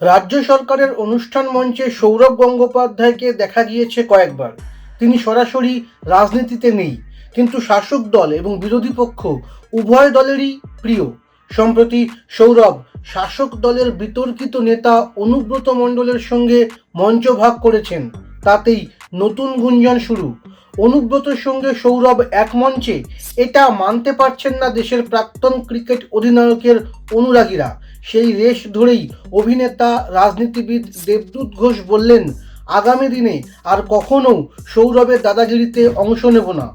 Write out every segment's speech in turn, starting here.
রাজ্য সরকারের অনুষ্ঠান মঞ্চে সৌরভ গঙ্গোপাধ্যায়কে দেখা গিয়েছে কয়েকবার। তিনি সরাসরি রাজনীতিতে নেই, কিন্তু শাসক দল এবং বিরোধী পক্ষ উভয় দলেরই প্রিয়। সম্প্রতি সৌরভ শাসক দলের বিতর্কিত নেতা অনুব্রত মণ্ডলের সঙ্গে মঞ্চ ভাগ করেছেন। তাতেই নতুন গুঞ্জন শুরু। অনুব্রতর সঙ্গে সৌরভ এক মঞ্চে, এটা মানতে পারছেন না দেশের প্রাক্তন ক্রিকেট অধিনায়কের অনুরাগীরা। সেই রেশ ধরেই অভিনেতা, রাজনীতিবিদ দেবদূত ঘোষ বললেন, আগামী দিনে আর কখনও সৌরভের দাদাগিরিতে অংশ নেব না।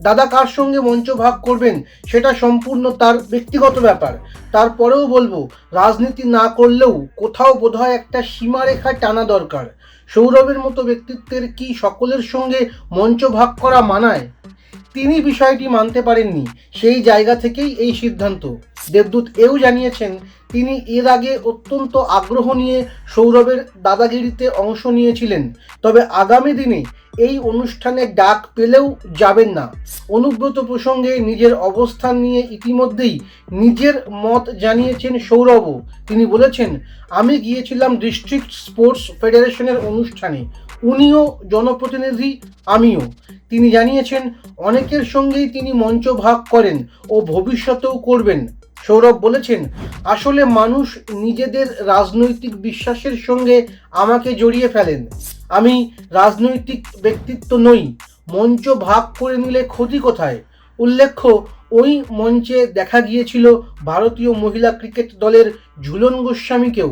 দাদা কার সঙ্গে মঞ্চ ভাগ করবেন? সেটা সম্পূর্ণ তার ব্যক্তিগত ব্যাপার। তারপরেও বলব, রাজনীতি না করলেও কোথাও বোধহয় একটা সীমারেখা টানা দরকার। সৌরভের মতো ব্যক্তিত্বের কি সকলের সঙ্গে মঞ্চ ভাগ করা মানায়? তিনি বিষয়টি মানতে পারেননি। সেই জায়গা থেকেই এই সিদ্ধান্ত। দেবদূত এও জানিয়েছেন, তিনি এর আগে অত্যন্ত আগ্রহ নিয়ে সৌরভের দাদাগিরিতে অংশ নিয়েছিলেন। তবে আগামী দিনে এই অনুষ্ঠানে ডাক পেলেও যাবেন না। অনুব্রত প্রসঙ্গে নিজের অবস্থান নিয়ে ইতিমধ্যেই নিজের মত জানিয়েছেন সৌরভও। তিনি বলেছেন, আমি গিয়েছিলাম ডিস্ট্রিক্ট স্পোর্টস ফেডারেশনের অনুষ্ঠানে। উনিও জনপ্রতিনিধি, আমিও। তিনি জানিয়েছেন, অনেকের সঙ্গেই তিনি মঞ্চ ভাগ করেন ও ভবিষ্যতেও করবেন। সৌরভ বলেছেন, আসলে মানুষ নিজেদের রাজনৈতিক বিশ্বাসের সঙ্গে আমাকে জড়িয়ে ফেলেন। আমি রাজনৈতিক ব্যক্তিত্ব নই, মঞ্চ ভাগ করে নিলে ক্ষতি কোথায়? উল্লেখ্য, ওই মঞ্চে দেখা গিয়েছিল ভারতীয় মহিলা ক্রিকেট দলের ঝুলন গোস্বামীকেও।